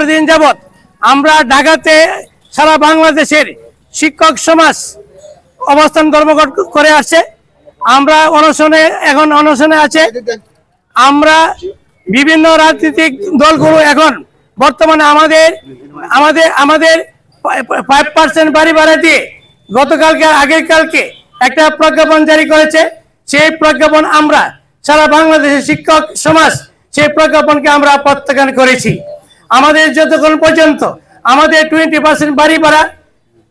এগারো দিন যাবত আমরা ঢাকাতে সারা বাংলাদেশের শিক্ষক সমাজ অবস্থান কর্মঘট করে আসছে। আমরা অনশনে, এখন অনশনে আছে। আমরা বিভিন্ন রাজনৈতিক দলগুলো এখন বর্তমানে আমাদের আমাদের আমাদের ফাইভ পার্সেন্ট বাড়ি ভাড়া দিয়ে গতকালকে আগের কালকে একটা প্রজ্ঞাপন জারি করেছে। সেই প্রজ্ঞাপন আমরা সারা বাংলাদেশের শিক্ষক সমাজ সেই প্রজ্ঞাপনকে আমরা প্রত্যাখ্যান করেছি। আমাদের যতক্ষণ পর্যন্ত আমাদের টোয়েন্টি পার্সেন্ট বাড়ি ভাড়া,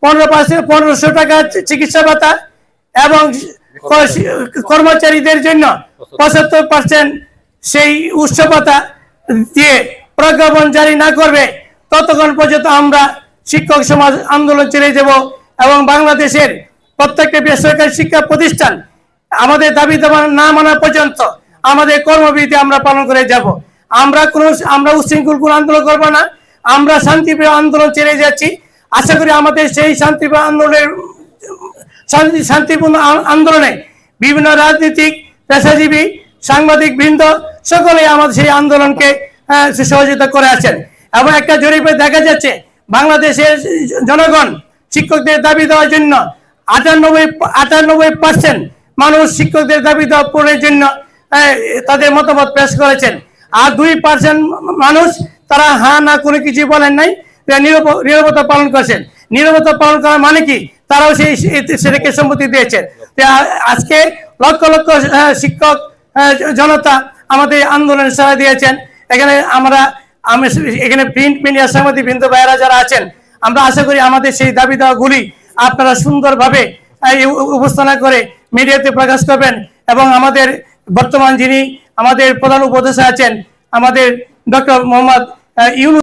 পনেরো পার্সেন্ট পনেরোশো টাকা চিকিৎসা ভাতা এবং কর্মচারীদের জন্য পঁচাত্তর পার্সেন্ট সেই উৎস ভাতা দিয়ে প্রজ্ঞাপন জারি না করবে, ততক্ষণ পর্যন্ত আমরা শিক্ষক সমাজ আন্দোলন চালিয়ে যাব এবং বাংলাদেশের প্রত্যেকটা বেসরকারি শিক্ষা প্রতিষ্ঠান আমাদের দাবি দাবা না মানা পর্যন্ত আমাদের কর্মবিধি আমরা পালন করে যাব। আমরা কোনো, আমরা উশৃঙ্খল কোনো আন্দোলন করব না। আমরা শান্তিপ্রিয় আন্দোলন চালিয়ে যাচ্ছি। আশা করি আমাদের সেই শান্তিপ্রিয় আন্দোলনের, শান্তি, শান্তিপূর্ণ আন্দোলনে বিভিন্ন রাজনীতিক, পেশাজীবী, সাংবাদিক বৃন্দ সকলেই আমাদের সেই আন্দোলনকে সহযোগিতা করে আছেন। এবং একটা জরিপে দেখা যাচ্ছে, বাংলাদেশের জনগণ শিক্ষকদের দাবি দেওয়ার জন্য আটানব্বই আটানব্বই পার্সেন্ট মানুষ শিক্ষকদের দাবি দেওয়া পূরণের জন্য তাদের মতামত পেশ করেছেন। আর দুই পার্সেন্ট মানুষ তারা হা না কোনো কিছু বলেন নাই নীরবতা পালন করেছেন। নীরবতা পালন করা মানে কি? তারাও সেই সেটাকে সম্মতি দিয়েছেন। আজকে লক্ষ লক্ষ শিক্ষক জনতা আমাদের আন্দোলনে সাড়া দিয়েছেন। এখানে আমরা, আমি এখানে প্রিন্ট মিডিয়া সাংবাদিক বৃন্দ ভাইয়েরা যারা আছেন, আমরা আশা করি আমাদের সেই দাবি দেওয়াগুলি আপনারা সুন্দরভাবে উপস্থাপনা করে মিডিয়াতে প্রকাশ করবেন এবং আমাদের বর্তমান যিনি আমাদের প্রধান উপদেষ্টা আছেন আমাদের ডক্টর মোহাম্মদ ইউনূস